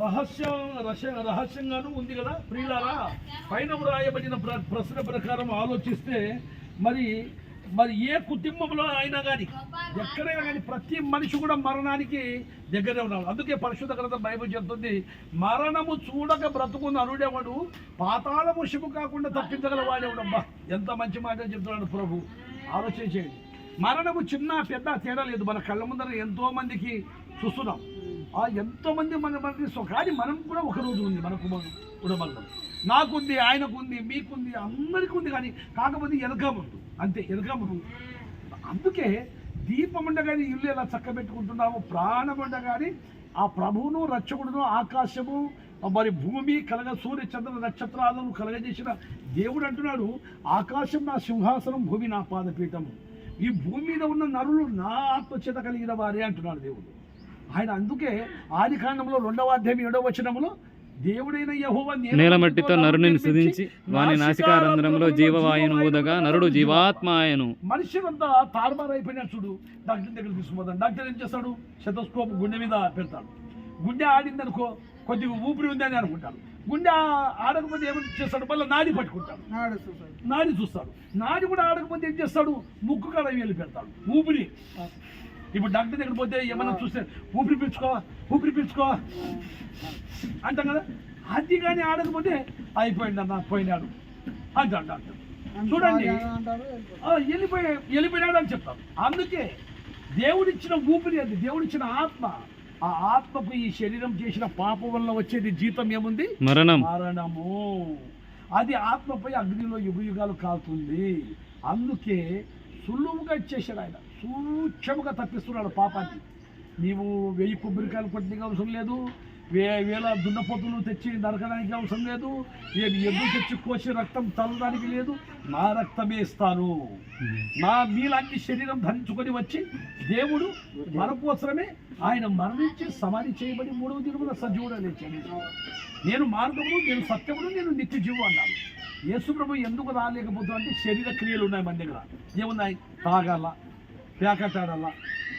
రహస్యం రహస్య రహస్యంగాను ఉంది కదా ప్రియులారా? పైన వ్రాయబడిన ప్ర ప్రశ్న ప్రకారం ఆలోచిస్తే మరి మరి ఏ కుటుంబంలో అయినా కానీ ఎక్కడైనా కానీ ప్రతి మనిషి కూడా మరణానికి దగ్గరే ఉన్నాడు. అందుకే పరిశుద్ధ గ్రంథం బైబిల్ చెప్తుంది మరణము చూడక బ్రతుకున్న అనుడేవాడు? పాతాళము శివు కాకుండా తప్పించగల వాడేవాడబ్బా ఎంత మంచి మాట చెప్తున్నాడు ప్రభు. ఆలోచించేయండి. మరణము చిన్న పెద్ద తేడా లేదు. మన కళ్ళ ముందర ఎంతోమందికి చూస్తున్నాం. ఆ ఎంతోమంది మన మనకి కానీ మనం కూడా ఒక రోజు ఉంది మనకు ఉడమల్లం నాకుంది ఆయనకుంది మీకుంది అందరికీ ఉంది కానీ కాకపోతే వెనకముందు అంతే వెనకముందు అందుకే దీపం ఉండగానే ఇల్లు ఎలా చక్కబెట్టుకుంటున్నాము ప్రాణం ఉండగానే ఆ ప్రభువును రక్షకుడును ఆకాశము మరి భూమి కలగ సూర్య చంద్ర నక్షత్రాలను కలగజేసిన దేవుడు అంటున్నాడు ఆకాశం నా సింహాసనం భూమి నా పాదపీఠము. ఈ భూమి మీద ఉన్న నరులు నా ఆత్మచేత కలిగిన వారే అంటున్నాడు దేవుడు. ఆయన అందుకే ఆది కాండంలో రెండవ అధ్యాయం ఏడవ వచనములో దేవుడైన యెహోవా నేల మట్టితో నరుని సుధించి వాని నాసికారంధ్రంలో జీవవాయును ఊదగా నరుడు జీవాత్మాయను మనిషినంతా తారుమారు అయిపోయినా చూడు. డాక్టర్ దగ్గర తీసుకుపోతాడు. డాక్టర్ ఏం చేస్తాడు? శతస్కోప్ గుండె మీద పెడతాడు. గుండె ఆడిందనుకో కొద్దిగా ఊపిరి ఉందని అనుకుంటాడు. గుండె ఆడకపోతే ఏమని చేస్తాడు? మళ్ళీ నాడి పట్టుకుంటాడు. నాడి చూస్తాడు. నాడి కూడా ఆడకపోతే ఏం చేస్తాడు? ముక్కు కాడ వేలు పెడతాడు ఊపిరి. ఇప్పుడు డాక్టర్ దగ్గర పోతే ఏమన్నా చూస్తే ఊపిరి పీల్చుకో ఊపిరి పీల్చుకో అంటాం కదా? అది కానీ ఆడకపోతే అయిపోయింది అన్న పోయినాడు అంటాడు డాక్టర్. చూడండి. ఆ, వెళ్ళిపోయి వెళ్ళిపోయినాడు అని చెప్తాం. అందుకే దేవుడిచ్చిన ఊపిరి అది దేవుడిచ్చిన ఆత్మ. ఆ ఆత్మకు ఈ శరీరం చేసిన పాపం వల్ల వచ్చేది జీతం ఏముంది? మరణం. మరణము. అది ఆత్మపై అగ్నిలో యుగ యుగాలు కాలుతుంది. అందుకే సులువుగా ఇచ్చేసాడు ఆయన. సూక్ష్మగా తప్పిస్తున్నాడు పాపాన్ని. నీవు వెయ్యి కొబ్బరికాయలు కొట్టడానికి అవసరం లేదు. వే వేల దున్నపోతులు తెచ్చి నరకడానికి అవసరం లేదు. ఏమి ఎద్దు తెచ్చి కోసి రక్తం తల్లడానికి లేదు. నా రక్తమే ఇస్తాను. నా మీలాంటి శరీరం ధరించుకొని వచ్చి దేవుడు మనకోసమే ఆయన మరణించి సమాధి చేయబడి మూడవ దినమున సజీవుడు లేచాడు నేను మార్గమును నేను సత్యమును నేను నిత్య జీవు అన్నాను యేసు ప్రభు ఎందుకు రాలేకపోతున్నా అంటే శరీర క్రియలు ఉన్నాయి మన దగ్గర. ఏమున్నాయి? తాగాల పేకటాడాలా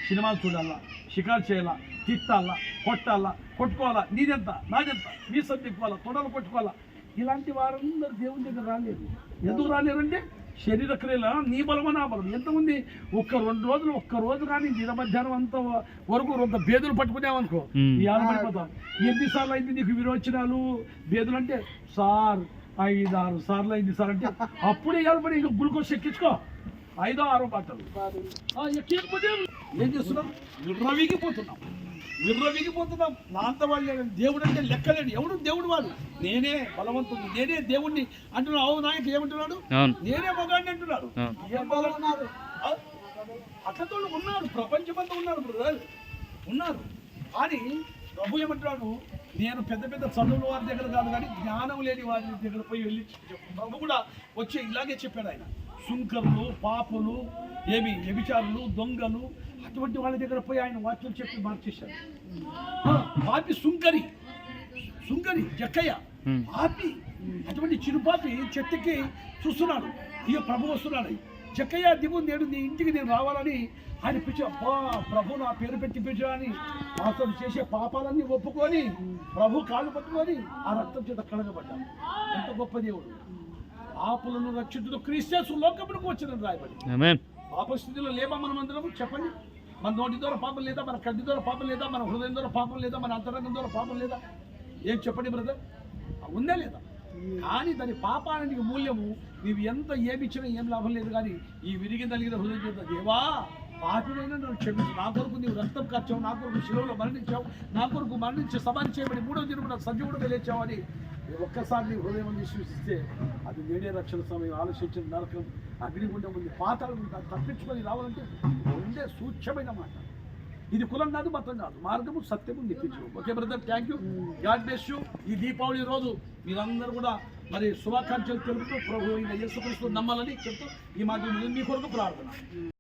సినిమాలు చూడాలా షికారు చేయాలా తిట్టాలా కొట్టాలా కొట్టుకోవాలా. నీదెంత? నాదెంత? నీ సర్దిక్కోవాలా తొడలు కొట్టుకోవాలా? ఇలాంటి వారందరూ దేవుని దగ్గర రాలేదు. ఎందుకు రాలేరంటే శరీర క్రియల నీ బలమ నా బలం ఎంతమంది ఒక్క రెండు రోజులు ఒక్క రోజు కానీ దిన మధ్యాహ్నం అంత వరకు కొంత బేదులు పట్టుకునేవనుకో. ఈ ఆడపడిపోతాం ఎన్నిసార్లు అయింది నీకు విరోచనాలు? బేదులు అంటే సార్ ఐదు ఆరు సార్లు అయింది సార్ అంటే అప్పుడే ఏర్పడి ఇక గ్లూకోజ్ ఎక్కించుకో. ఐదో ఆరో బాటలు ఆ, ఎక్కించకపోతే ఏం చేస్తున్నాం? విర్రవీగిపోతున్నాం. విర్రవీగిపోతున్నాం. నా అంత వాళ్ళు. దేవుడు అంటే లెక్కలేడు. ఎవడు దేవుడు వాడు? నేనే బలవంతుడు నేనే దేవుణ్ణి అంటున్నాడు అవును నాయకు ఏమంటున్నాడు? నేనే మగాడిని అంటున్నాడు. ఏం బలం ఉన్నారు అట్లతో ఉన్నారు. ప్రపంచమంతా ఉన్నారు బ్రదర్ ఉన్నారు. కానీ ప్రభు ఏమంటున్నాడు? నేను పెద్ద పెద్ద చదువుల వారి దగ్గర కాదు కానీ జ్ఞానం లేని వారి దగ్గర పోయి వెళ్ళి. ప్రభు కూడా వచ్చి ఇలాగే చెప్పాడు ఆయన. సుంకరులు పాపులు ఏమి వ్యభిచారులు దొంగలు అటువంటి వాళ్ళ దగ్గర పోయి ఆయన వాక్యం చెప్పి మార్చేశాడు. పాపి సుంకరి సుంకరి జక్కయ్య. పాపి అటువంటి చిరుపాపి చెట్టుకి చూస్తున్నాడు. ఇక ప్రభు వస్తున్నాడు. చెక్కయ్య దిగు నేడు నీ ఇంటికి నేను రావాలని ఆయన పిలిచి అబ్బా ప్రభు నా పేరు పెట్టి పిలిచాని నాతో చేసే పాపాలన్నీ ఒప్పుకొని ప్రభు కాళ్ళు పట్టుకొని ఆ రక్తం చేత కడగబడ్డాడు. ఎంత గొప్ప దేవుడు. పాపులను రక్షించుడు క్రీస్తు లోకములకు వచ్చిన రాయబడి పాపస్థితిలో లేమా మనం అందరం చెప్పండి. మన నోటి ద్వారా పాపం లేదా? మన కంటి ద్వారా పాపం లేదా? మన హృదయం ద్వారా పాపం లేదా? మన అంతరంగం ద్వారా పాపం లేదా? ఏం చెప్పండి బ్రదర్? ఉందా లేదా? కానీ దాని పాపానికి మూల్యము నీవు ఎంత ఏమిచ్చినా ఏం లాభం లేదు కానీ ఈ విరిగి తగిన హృదయం చేత దేవా పాపినైనా నన్ను క్షమించు. నా కొరకు నీవు రక్తం ఖర్చావు నా కొరకు శిలువలో మరణించావు నా కొరకు మరణించి సమాధి చేయబడి మూడో దినమున సజీవుడు లేచావు అని ఒక్కసారి నీ హృదయం అని విశ్వసిస్తే అది నేడే రక్షణ సమయం. ఆలోచించిన నరకం అగ్నిగుండం ఉంది. పాతాలు ఉంది. తప్పించుకొని రావాలంటే ఉండే సూక్ష్మమైన మాట. ఇది కులం కాదు మతం కాదు. మార్గము సత్యము నిప్పించు okay brother thank you God bless you ఈ దీపావళి రోజు మీరందరూ కూడా మరి శుభాకాంక్షలు తెలుపుతూ ప్రభు అయిన యేసుక్రీస్తు నమ్మాలని చెప్తూ ఈ మాధ్యమం మీ కొరకు ప్రార్థన.